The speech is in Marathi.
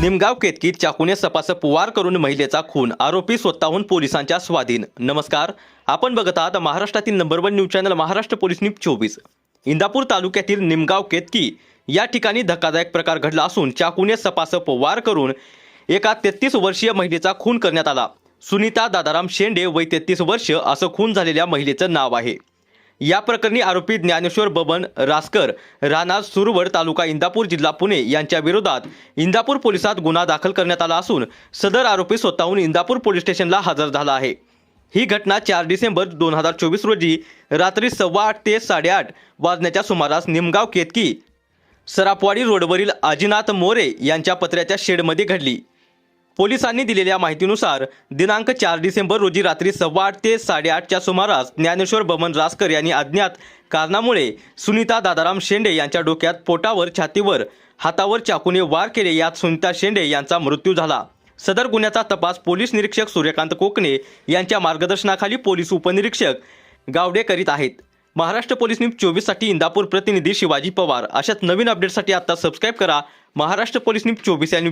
निमगाव केतकीत चाकूने सपासप वार करून महिलेचा खून आरोपी स्वतःहून पोलिसांच्या स्वाधीन. नमस्कार आपण बघत आहात महाराष्ट्रातील number one news channel Maharashtra police news चोवीस. इंदापूर तालुक्यातील निमगाव केतकी या ठिकाणी धक्कादायक प्रकार घडला असून चाकूने सपासप वार करून एका तेहतीस वर्षीय महिलेचा खून करण्यात आला. सुनीता दादाराम शेंडे वय तेहतीस वर्ष असं खून झालेल्या महिलेचं नाव आहे. या प्रकरणी आरोपी ज्ञानेश्वर बबन रासकर राणा सुरवड तालुका इंदापूर जिल्हा पुणे यांच्या विरोधात इंदापूर पोलिसात गुन्हा दाखल करण्यात आला असून सदर आरोपी स्वतःहून इंदापूर पोलीस स्टेशनला हजर झाला आहे. ही घटना चार डिसेंबर दोन हजार चोवीस रोजी रात्री सव्वा आठ ते साडेआठ वाजण्याच्या सुमारास निमगाव केतकी सरापवाडी रोडवरील आजीनाथ मोरे यांच्या पत्र्याच्या शेडमध्ये घडली. पोलिसांनी दिलेल्या माहितीनुसार दिनांक चार डिसेंबर रोजी रात्री सव्वा आठ ते साडेआठच्या सुमारास ज्ञानेश्वर बमन रासकर यांनी अज्ञात कारणामुळे सुनीता दादाराम शेंडे यांच्या डोक्यात पोटावर छातीवर हातावर चाकूने वार केले. यात सुनीता शेंडे यांचा मृत्यू झाला. सदर गुन्ह्याचा तपास पोलीस निरीक्षक सूर्यकांत कोकणे यांच्या मार्गदर्शनाखाली पोलीस उपनिरीक्षक गावडे करीत आहेत. महाराष्ट्र पोलीस न्यूज चोवीससाठी इंदापूर प्रतिनिधी शिवाजी पवार. अशाच नवीन अपडेटसाठी आता सबस्क्राईब करा. महाराष्ट्र पोलीस न्यूज चोवीस या न्यूज